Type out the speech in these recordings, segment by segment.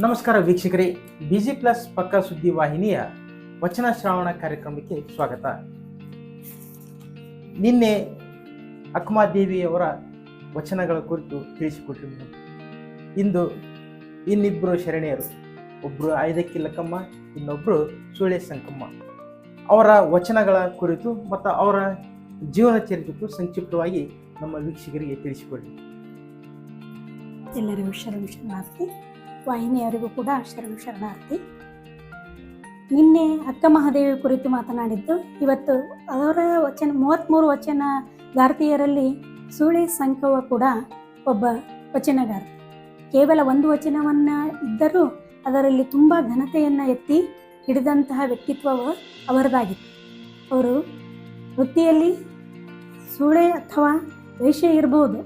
ನಮಸ್ಕಾರ ವೀಕ್ಷಕರೇ busy plus ಪಕ್ಕ ಸುದ್ದಿ ವಾಹಿನಿಯ ವಚನ ಶ್ರಾವಣ ಕಾರ್ಯಕ್ರಮಕ್ಕೆ ಸ್ವಾಗತ. ನಿನ್ನೆ ಅಕ್ಮಾದೇವಿಯವರ ವಚನಗಳ ಕುರಿತು ತಿಳಿಸಿಕೊಟ್ಟಿದ್ದರು ಇಂದು ಇನ್ನಿಬ್ಬರು ಶರಣೆಯರು ಒಬ್ಬರು ಆಯ್ದಕ್ಕಿ ಲಕ್ಕಮ್ಮ ಇನ್ನೊಬ್ಬರು ಸುಳೆ ಸಂಕಮ್ಮ ಅವರ ವಚನಗಳ ಕುರಿತು ಮತ್ತು ಅವರ ಜೀವನ ಚರಿತ್ರೆ ಸಂಕ್ಷಿಪ್ತವಾಗಿ ನಮ್ಮ ವೀಕ್ಷಕರಿಗೆ ತಿಳಿಸಿಕೊಡಿ. ಎಲ್ಲರಿಗೂ ಶರಣ ಶರಣಾರ್ಥಿ. ವಾಹಿನಿಯವರಿಗೂ ಕೂಡ ಶರಣ ಶರಣಾರ್ಥಿ. ನಿನ್ನೆ ಅಕ್ಕ ಮಹಾದೇವಿ ಕುರಿತು ಮಾತನಾಡಿದ್ದು, ಇವತ್ತು ಅವರ ವಚನ ಮೂವತ್ತ್ಮೂರು ವಚನ ಗಾರ್ತಿಯರಲ್ಲಿ ಸೂಳೆ ಸಂಕವ ಕೂಡ ಒಬ್ಬ ವಚನಗಾರ ಕೇವಲ ಒಂದು ವಚನವನ್ನು ಇದ್ದರೂ ಅದರಲ್ಲಿ ತುಂಬ ಘನತೆಯನ್ನು ಎತ್ತಿ ಹಿಡಿದಂತಹ ವ್ಯಕ್ತಿತ್ವವು ಅವರದಾಗಿತ್ತು. ಅವರು ವೃತ್ತಿಯಲ್ಲಿ ಸೂಳೆ ಅಥವಾ ವೇಷ ಇರಬಹುದು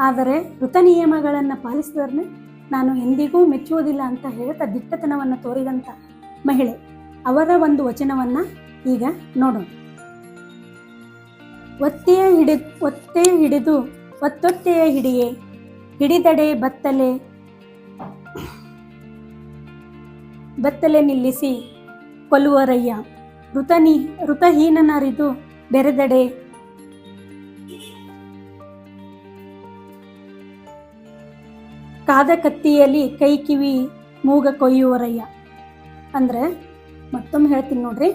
ಆದರೆ ಋತ ನಿಯಮಗಳನ್ನು ಪಾಲಿಸಿದರನ್ನ ನಾನು ಎಂದಿಗೂ ಮೆಚ್ಚುವುದಿಲ್ಲ ಅಂತ ಹೇಳ್ತಾ ದಿಟ್ಟತನವನ್ನು ತೋರಿದಂಥ ಮಹಿಳೆ ಅವರ ಒಂದು ವಚನವನ್ನು ಈಗ ನೋಡೋಣ. ಒತ್ತೆಯ ಹಿಡಿ, ಒತ್ತೆ ಹಿಡಿದು ಒತ್ತೊತ್ತೆಯ ಹಿಡಿಯೇ, ಹಿಡಿದಡೆ ಬತ್ತಲೆ ಬತ್ತಲೆ ನಿಲ್ಲಿಸಿ ಕೊಲ್ಲುವರಯ್ಯ ಋತನಿ ಋತಹೀನನರಿದು ಬೆರೆದಡೆ ಕಾದ ಕತ್ತಿಯಲ್ಲಿ ಕೈ ಕಿವಿ, ಮೂಗ ಕೊಯ್ಯುವರಯ್ಯ. ಅಂದ್ರೆ ಮತ್ತೊಮ್ಮೆ ಹೇಳ್ತೀನಿ ನೋಡ್ರಿ.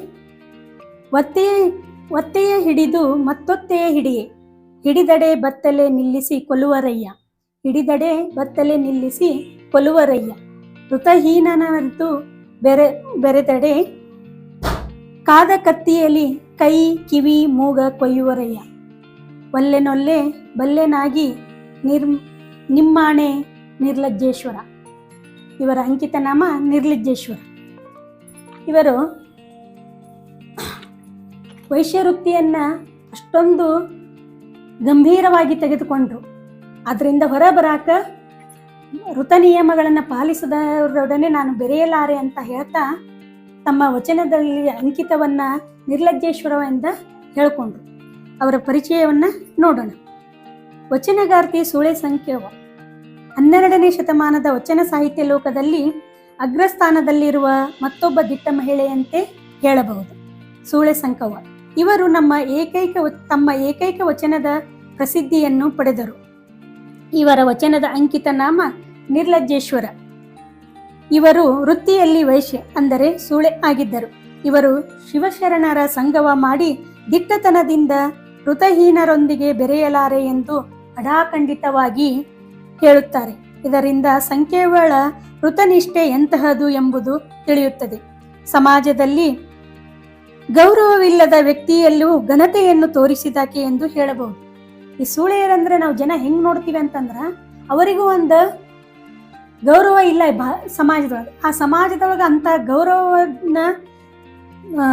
ಒತ್ತೆಯ ಒತ್ತೆಯ ಹಿಡಿದು ಮತ್ತೊತ್ತೆಯ ಹಿಡಿಯೇ. ಹಿಡಿದಡೆ ಬತ್ತಲೆ ನಿಲ್ಲಿಸಿ ಕೊಲ್ಲುವರಯ್ಯ. ಹಿಡಿದಡೆ ಬತ್ತಲೆ ನಿಲ್ಲಿಸಿ ಕೊಲ್ಲುವರಯ್ಯ. ಋತಹೀನಂತು ಬೆರೆ, ಬೆರೆದಡೆ ಕಾದ ಕತ್ತಿಯಲ್ಲಿ ಕೈ, ಕಿವಿ, ಮೂಗ ಕೊಯ್ಯುವರಯ್ಯ. ಒಲ್ಲೆನೊಲ್ಲೆ ಬಲ್ಲೆನಾಗಿ ನಿರ್ ನಿಮ್ಮಾಣೆ ನಿರ್ಲಜ್ಜೇಶ್ವರ. ಇವರ ಅಂಕಿತ ನಾಮ ನಿರ್ಲಜ್ಜೇಶ್ವರ. ಇವರು ವೈಶ್ಯವೃತ್ತಿಯನ್ನ ಅಷ್ಟೊಂದು ಗಂಭೀರವಾಗಿ ತೆಗೆದುಕೊಂಡರು. ಅದರಿಂದ ಹೊರಬರಾಕ ಋತ ನಿಯಮಗಳನ್ನು ಪಾಲಿಸದವರೊಡನೆ ನಾನು ಬೆರೆಯಲಾರೆ ಅಂತ ಹೇಳ್ತಾ ತಮ್ಮ ವಚನದಲ್ಲಿ ಅಂಕಿತವನ್ನ ನಿರ್ಲಜ್ಜೇಶ್ವರವೆಂದ ಹೇಳಿಕೊಂಡ್ರು. ಅವರ ಪರಿಚಯವನ್ನ ನೋಡೋಣ. ವಚನಗಾರ್ತಿ ಸುಳೆ ಸಂಖ್ಯವ ಹನ್ನೆರಡನೇ ಶತಮಾನದ ವಚನ ಸಾಹಿತ್ಯ ಲೋಕದಲ್ಲಿ ಅಗ್ರಸ್ಥಾನದಲ್ಲಿರುವ ಮತ್ತೊಬ್ಬ ದಿಟ್ಟ ಮಹಿಳೆಯಂತೆ ಹೇಳಬಹುದು ಸೂಳೆ ಸಂಕವ ಇವರು ನಮ್ಮ ಏಕೈಕ ತಮ್ಮ ಏಕೈಕ ವಚನದ ಪ್ರಸಿದ್ಧಿಯನ್ನು ಪಡೆದರು. ಇವರ ವಚನದ ಅಂಕಿತ ನಾಮ ನಿರ್ಲಜ್ಜೇಶ್ವರ. ಇವರು ವೃತ್ತಿಯಲ್ಲಿ ವೈಶ್ಯ ಅಂದರೆ ಸೂಳೆ ಆಗಿದ್ದರು. ಇವರು ಶಿವಶರಣರ ಸಂಗವ ಮಾಡಿ ದಿಟ್ಟತನದಿಂದ ಋತಹೀನರೊಂದಿಗೆ ಬೆರೆಯಲಾರೆ ಎಂದು ಅಡಾಖಂಡಿತವಾಗಿ ಹೇಳುತ್ತಾರೆ. ಇದರಿಂದ ಸಂಖ್ಯೆಗಳ ಋತನಿಷ್ಠೆ ಎಂತಹದು ಎಂಬುದು ತಿಳಿಯುತ್ತದೆ. ಸಮಾಜದಲ್ಲಿ ಗೌರವವಿಲ್ಲದ ವ್ಯಕ್ತಿಯಲ್ಲೂ ಘನತೆಯನ್ನು ತೋರಿಸಿದಾಕೆ ಎಂದು ಹೇಳಬಹುದು. ಈ ಸೂಳೆಯರಂದ್ರೆ ನಾವು ಜನ ಹೆಂಗ್ ನೋಡ್ತೀವಿ ಅಂತಂದ್ರ ಅವರಿಗೂ ಒಂದು ಗೌರವ ಇಲ್ಲ ಬಾ ಸಮಾಜದೊಳಗೆ. ಆ ಸಮಾಜದೊಳಗೆ ಅಂತ ಗೌರವನ ಆ,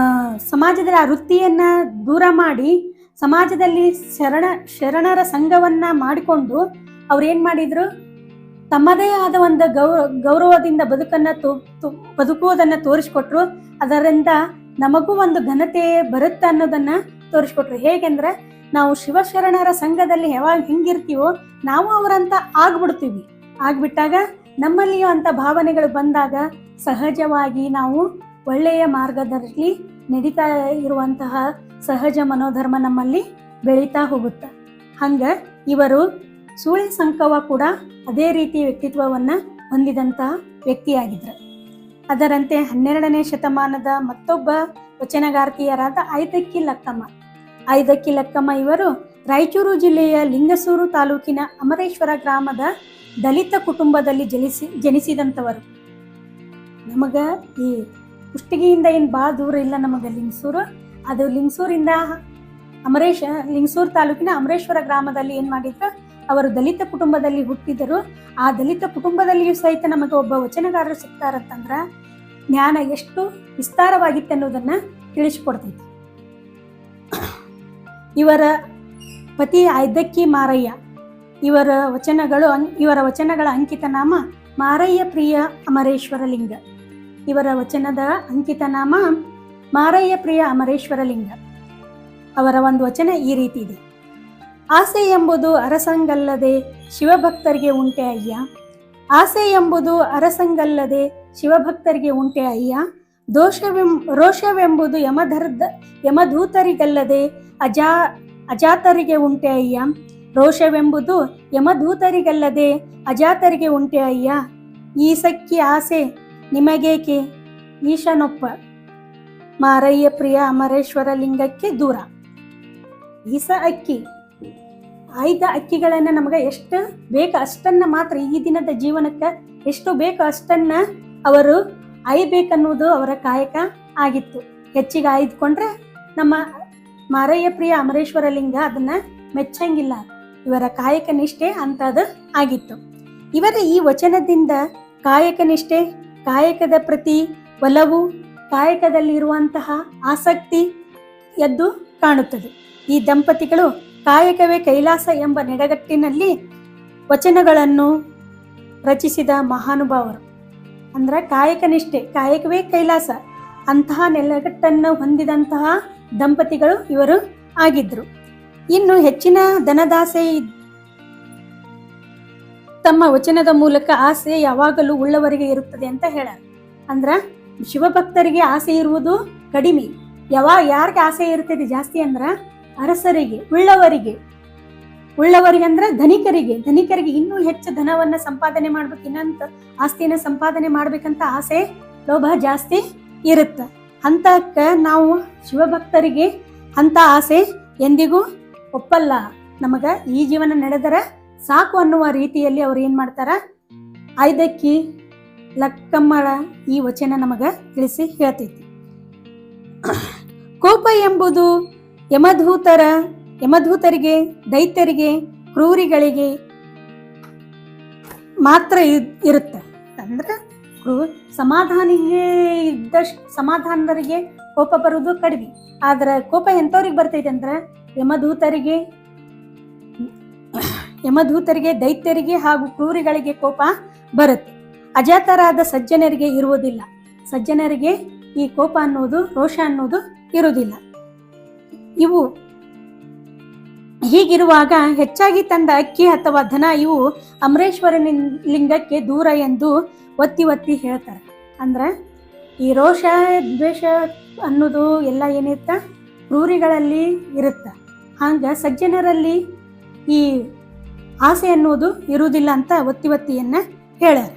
ಸಮಾಜದಲ್ಲಿ ಆ ವೃತ್ತಿಯನ್ನ ದೂರ ಮಾಡಿ ಸಮಾಜದಲ್ಲಿ ಶರಣ ಶರಣರ ಸಂಘವನ್ನ ಮಾಡಿಕೊಂಡು ಅವ್ರು ಏನ್ ಮಾಡಿದ್ರು? ತಮ್ಮದೇ ಆದ ಒಂದು ಗೌರ ಗೌರವದಿಂದ ಬದುಕನ್ನ ತೋ- ಬದುಕುವುದನ್ನ ತೋರಿಸ್ಕೊಟ್ರು. ಅದರಿಂದ ನಮಗೂ ಒಂದು ಘನತೆ ಬರುತ್ತೆ ಅನ್ನೋದನ್ನ ತೋರಿಸ್ಕೊಟ್ರು. ಹೇಗೆಂದ್ರೆ, ನಾವು ಶಿವಶರಣರ ಸಂಘದಲ್ಲಿ ಯಾವಾಗ ಹೆಂಗಿರ್ತೀವೋ, ನಾವು ಅವರಂತ ಆಗ್ಬಿಡ್ತೀವಿ. ಆಗ್ಬಿಟ್ಟಾಗ ನಮ್ಮಲ್ಲಿಯೂ ಅಂತ ಭಾವನೆಗಳು ಬಂದಾಗ ಸಹಜವಾಗಿ ನಾವು ಒಳ್ಳೆಯ ಮಾರ್ಗದಲ್ಲಿ ನಡೀತಾ ಇರುವಂತಹ ಸಹಜ ಮನೋಧರ್ಮ ನಮ್ಮಲ್ಲಿ ಬೆಳೀತಾ ಹೋಗುತ್ತೆ. ಹಂಗ ಇವರು ಸೂಳೆ ಸಂಕವ ಕೂಡ ಅದೇ ರೀತಿ ವ್ಯಕ್ತಿತ್ವವನ್ನ ಹೊಂದಿದಂತಹ ವ್ಯಕ್ತಿಯಾಗಿದ್ರು. ಅದರಂತೆ ಹನ್ನೆರಡನೇ ಶತಮಾನದ ಮತ್ತೊಬ್ಬ ವಚನಗಾರ್ತಿಯರಾದ ಐದಕ್ಕಿ ಲಕ್ಕಮ್ಮ. ಐದಕ್ಕಿ ಲಕ್ಕಮ್ಮ ಇವರು ರಾಯಚೂರು ಜಿಲ್ಲೆಯ ಲಿಂಗಸೂರು ತಾಲೂಕಿನ ಅಮರೇಶ್ವರ ಗ್ರಾಮದ ದಲಿತ ಕುಟುಂಬದಲ್ಲಿ ಜನಿಸಿ, ಜನಿಸಿದಂಥವರು. ನಮಗ ಈ ಕುಷ್ಟಗಿಯಿಂದ ಏನು ಭಾಳ ದೂರ ಇಲ್ಲ ನಮಗೆ ಲಿಂಗಸೂರು. ಅದು ಲಿಂಗಸೂರಿಂದ ಅಮರೇಶ, ಲಿಂಗಸೂರು ತಾಲೂಕಿನ ಅಮರೇಶ್ವರ ಗ್ರಾಮದಲ್ಲಿ ಏನು ಮಾಡಿದ್ರು? ಅವರು ದಲಿತ ಕುಟುಂಬದಲ್ಲಿ ಹುಟ್ಟಿದರು. ಆ ದಲಿತ ಕುಟುಂಬದಲ್ಲಿಯೂ ಸಹಿತ ನಮಗೆ ಒಬ್ಬ ವಚನಗಾರರು ಸಿಗ್ತಾರಂತಂದ್ರ ಜ್ಞಾನ ಎಷ್ಟು ವಿಸ್ತಾರವಾಗಿತ್ತು ಅನ್ನೋದನ್ನ ತಿಳಿಸಿಕೊಡ್ತೈತಿ. ಇವರ ಪತಿ ಐದಕ್ಕಿ ಮಾರಯ್ಯ, ಇವರ ವಚನಗಳು ಇವರ ವಚನಗಳ ಅಂಕಿತ ನಾಮ ಮಾರಯ್ಯ ಪ್ರಿಯ ಅಮರೇಶ್ವರ ಲಿಂಗ. ಇವರ ವಚನದ ಅಂಕಿತ ನಾಮ ಮಾರಯ್ಯ ಪ್ರಿಯ ಅಮರೇಶ್ವರ ಲಿಂಗ. ಅವರ ಒಂದು ವಚನ ಈ ರೀತಿ ಇದೆ. ಆಸೆ ಎಂಬುದು ಅರಸಂಗಲ್ಲದೆ ಶಿವಭಕ್ತರಿಗೆ ಉಂಟೆ ಅಯ್ಯ. ಆಸೆ ಎಂಬುದು ಅರಸಂಗಲ್ಲದೆ ಶಿವಭಕ್ತರಿಗೆ ಉಂಟೆ ಅಯ್ಯ. ದೋಷವೆಂ, ರೋಷವೆಂಬುದು ಯಮಧರ್ದ ಯಮಧೂತರಿಗಲ್ಲದೆ ಅಜಾ, ಅಜಾತರಿಗೆ ಉಂಟೆ ಅಯ್ಯ. ರೋಷವೆಂಬುದು ಯಮಧೂತರಿಗಲ್ಲದೆ ಅಜಾತರಿಗೆ ಉಂಟೆ ಅಯ್ಯ. ಈ ಸಕ್ಕಿ ಆಸೆ ನಿಮಗೇಕೆ? ಈಶನೊಪ್ಪ. ಮಾರಯ್ಯ ಪ್ರಿಯ ಅಮರೇಶ್ವರ ಲಿಂಗಕ್ಕೆ ದೂರ. ಈಸ ಅಕ್ಕಿ. ಆಯ್ದ ಅಕ್ಕಿಗಳನ್ನ ನಮಗೆ ಎಷ್ಟು ಬೇಕು ಅಷ್ಟನ್ನ ಮಾತ್ರ ಈ ದಿನದ ಜೀವನಕ್ಕೆ ಎಷ್ಟು ಬೇಕು ಅಷ್ಟನ್ನ ಅವರು ಆಯ್ಬೇಕನ್ನುವುದು ಅವರ ಕಾಯಕ ಆಗಿತ್ತು. ಹೆಚ್ಚಿಗೆ ಆಯ್ದುಕೊಂಡ್ರೆ ನಮ್ಮ ಮಾರಯ್ಯ ಪ್ರಿಯ ಅಮರೇಶ್ವರ ಲಿಂಗ ಅದನ್ನ ಮೆಚ್ಚಂಗಿಲ್ಲ. ಇವರ ಕಾಯಕ ನಿಷ್ಠೆ ಅಂತದು ಆಗಿತ್ತು. ಇವರ ಈ ವಚನದಿಂದ ಕಾಯಕ ನಿಷ್ಠೆ, ಕಾಯಕದ ಪ್ರತಿ ಒಲವು, ಕಾಯಕದಲ್ಲಿರುವಂತಹ ಆಸಕ್ತಿ ಎದ್ದು ಕಾಣುತ್ತದೆ. ಈ ದಂಪತಿಗಳು ಕಾಯಕವೇ ಕೈಲಾಸ ಎಂಬ ನೆಡಗಟ್ಟಿನಲ್ಲಿ ವಚನಗಳನ್ನು ರಚಿಸಿದ ಮಹಾನುಭಾವರು. ಅಂದ್ರೆ ಕಾಯಕ ನಿಷ್ಠೆ ಕಾಯಕವೇ ಕೈಲಾಸ, ಅಂತಹ ನೆಲಗಟ್ಟನ್ನು ಹೊಂದಿದಂತಹ ದಂಪತಿಗಳು ಇವರು ಆಗಿದ್ರು. ಇನ್ನು ಹೆಚ್ಚಿನ ಧನದಾಸೆ ತಮ್ಮ ವಚನದ ಮೂಲಕ ಆಸೆ ಯಾವಾಗಲೂ ಉಳ್ಳವರಿಗೆ ಇರುತ್ತದೆ ಅಂತ ಹೇಳ ಅಂದ್ರ ಶಿವಭಕ್ತರಿಗೆ ಆಸೆ ಇರುವುದು ಕಡಿಮೆ. ಯಾವ ಯಾರಿಗೆ ಆಸೆ ಇರ್ತದೆ ಜಾಸ್ತಿ ಅಂದ್ರ ಅರಸರಿಗೆ, ಉಳ್ಳವರಿಗೆ. ಉಳ್ಳವರಿಗೆ ಅಂದ್ರೆ ಧನಿಕರಿಗೆ. ಧನಿಕರಿಗೆ ಇನ್ನೂ ಹೆಚ್ಚು ಧನವನ್ನ ಸಂಪಾದನೆ ಮಾಡ್ಬೇಕು, ಇನ್ನಂತ ಆಸ್ತಿನ ಸಂಪಾದನೆ ಮಾಡ್ಬೇಕಂತ ಆಸೆ ಲೋಭ ಜಾಸ್ತಿ ಇರುತ್ತೆ. ಅಂತಕ್ಕ ನಾವು ಶಿವಭಕ್ತರಿಗೆ ಅಂತ ಆಸೆ ಎಂದಿಗೂ ಒಪ್ಪಲ್ಲ. ನಮಗ ಈ ಜೀವನ ನಡೆದರ ಸಾಕು ಅನ್ನುವ ರೀತಿಯಲ್ಲಿ ಅವ್ರು ಏನ್ ಮಾಡ್ತಾರ? ಐದಕ್ಕಿ ಲಕ್ಕಮ್ಮಳ ಈ ವಚನ ನಮಗ ತಿಳಿಸಿ ಹೇಳ್ತೈತಿ. ಕೋಪ ಎಂಬುದು ಯಮಧೂತರ, ಯಮಧೂತರಿಗೆ, ದೈತ್ಯರಿಗೆ, ಕ್ರೂರಿಗಳಿಗೆ ಮಾತ್ರ ಇರ್- ಇರುತ್ತೆ. ಅಂದ್ರೆ ಸಮಾಧಾನಿಗೆ ಇದ್ದಷ್ಟು ಸಮಾಧಾನರಿಗೆ ಕೋಪ ಬರುವುದು ಕಡಿಮೆ. ಆದ್ರೆ ಕೋಪ ಎಂಥವ್ರಿಗೆ ಬರ್ತೈತೆ ಅಂದ್ರೆ ಯಮಧೂತರಿಗೆ ಯಮಧೂತರಿಗೆ, ದೈತ್ಯರಿಗೆ ಹಾಗೂ ಕ್ರೂರಿಗಳಿಗೆ ಕೋಪ ಬರುತ್ತೆ. ಅಜಾತರಾದ ಸಜ್ಜನರಿಗೆ ಇರುವುದಿಲ್ಲ. ಸಜ್ಜನರಿಗೆ ಈ ಕೋಪ ಅನ್ನೋದು, ರೋಷ ಅನ್ನೋದು ಇರುವುದಿಲ್ಲ. ಇವು ಹೀಗಿರುವಾಗ ಹೆಚ್ಚಾಗಿ ತಂದ ಅಕ್ಕಿ ಅಥವಾ ಧನ ಇವು ಅಮರೇಶ್ವರನ ಲಿಂಗಕ್ಕೆ ದೂರ ಎಂದು ಒತ್ತಿ ಒತ್ತಿ ಹೇಳ್ತಾರೆ. ಅಂದ್ರೆ ಈ ರೋಷ, ದ್ವೇಷ ಅನ್ನೋದು ಎಲ್ಲ ಏನಿರುತ್ತ? ಕ್ರೂರಿಗಳಲ್ಲಿ ಇರುತ್ತ. ಹಂಗ ಸಜ್ಜನರಲ್ಲಿ ಈ ಆಸೆ ಅನ್ನೋದು ಇರುವುದಿಲ್ಲ ಅಂತ ಒತ್ತಿ ಒತ್ತಿಯನ್ನ ಹೇಳ್ಯಾರ.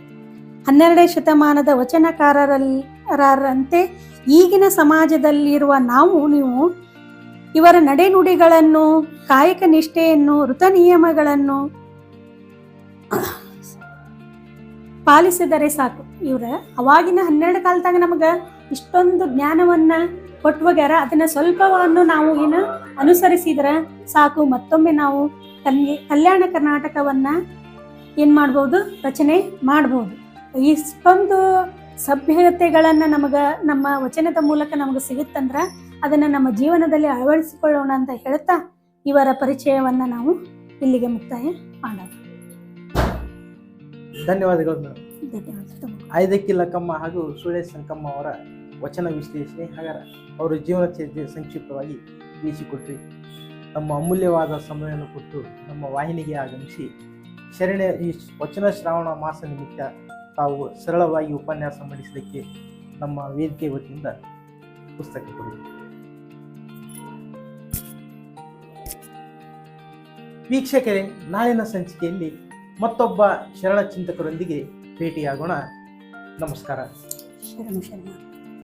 ಹನ್ನೆರಡನೇ ಶತಮಾನದ ವಚನಕಾರರಲ್ಲಿ ಈಗಿನ ಸಮಾಜದಲ್ಲಿರುವ ನಾವು, ನೀವು ಇವರ ನಡೆನುಡಿಗಳನ್ನು, ಕಾಯಕ ನಿಷ್ಠೆಯನ್ನು ಋತ ನಿಯಮಗಳನ್ನು ಪಾಲಿಸಿದರೆ ಸಾಕು. ಇವರ ಅವಾಗಿನ ಹನ್ನೆರಡು ಕಾಲದಾಗ ನಮಗೆ ಇಷ್ಟೊಂದು ಜ್ಞಾನವನ್ನ ಕೊಟ್ಟವಾಗ್ಯಾರ ಅದನ್ನ ಸ್ವಲ್ಪವನ್ನು ನಾವು ಏನು ಅನುಸರಿಸಿದ್ರ ಸಾಕು. ಮತ್ತೊಮ್ಮೆ ನಾವು ಕಲ್ಯ, ಕಲ್ಯಾಣ ಕರ್ನಾಟಕವನ್ನ ಏನ್ ಮಾಡ್ಬೋದು? ರಚನೆ ಮಾಡ್ಬೋದು. ಇಷ್ಟೊಂದು ಸಭ್ಯತೆಗಳನ್ನ ನಮಗ, ನಮ್ಮ ವಚನದ ಮೂಲಕ ನಮಗೆ ಸಿಗುತ್ತಂದ್ರ ಅದನ್ನ ನಮ್ಮ ಜೀವನದಲ್ಲಿ ಅಳವಡಿಸಿಕೊಳ್ಳೋಣ ಅಂತ ಹೇಳ್ತಾ ಇವರ ಪರಿಚಯವನ್ನು ನಾವು ಇಲ್ಲಿಗೆ ಮುಕ್ತಾಯ ಮಾಡೋಣ. ಧನ್ಯವಾದಗಳು ಮೇಡಮ್ ಲಕ್ಕಮ್ಮ ಹಾಗೂ ಸುಳೆ ಸಂಕಮ್ಮ ಅವರ ವಚನ ವಿಶ್ಲೇಷಣೆ ಹಾಗರ ಅವರ ಜೀವನ ಚರಿತ್ರೆ ಸಂಕ್ಷಿಪ್ತವಾಗಿ ತಿಳಿಸಿಕೊಟ್ರಿ. ನಮ್ಮ ಅಮೂಲ್ಯವಾದ ಸಮಯವನ್ನು ಕೊಟ್ಟು ನಮ್ಮ ವಾಹಿನಿಗೆ ಆಗಮಿಸಿ ಶರಣ ಈ ವಚನ ಶ್ರಾವಣ ಮಾಸ ನಿಮಿತ್ತ ತಾವು ಸರಳವಾಗಿ ಉಪನ್ಯಾಸ ಮಂಡಿಸಲಿಕ್ಕೆ ನಮ್ಮ ವೇದಿಕೆ ವತಿಯಿಂದ ಪುಸ್ತಕ ಕೊಡಿ. ವೀಕ್ಷಕರೇ ನಾಳಿನ ಸಂಚಿಕೆಯಲ್ಲಿ ಮತ್ತೊಬ್ಬ ಶರಣ ಚಿಂತಕರೊಂದಿಗೆ ಭೇಟಿಯಾಗೋಣ. ನಮಸ್ಕಾರ.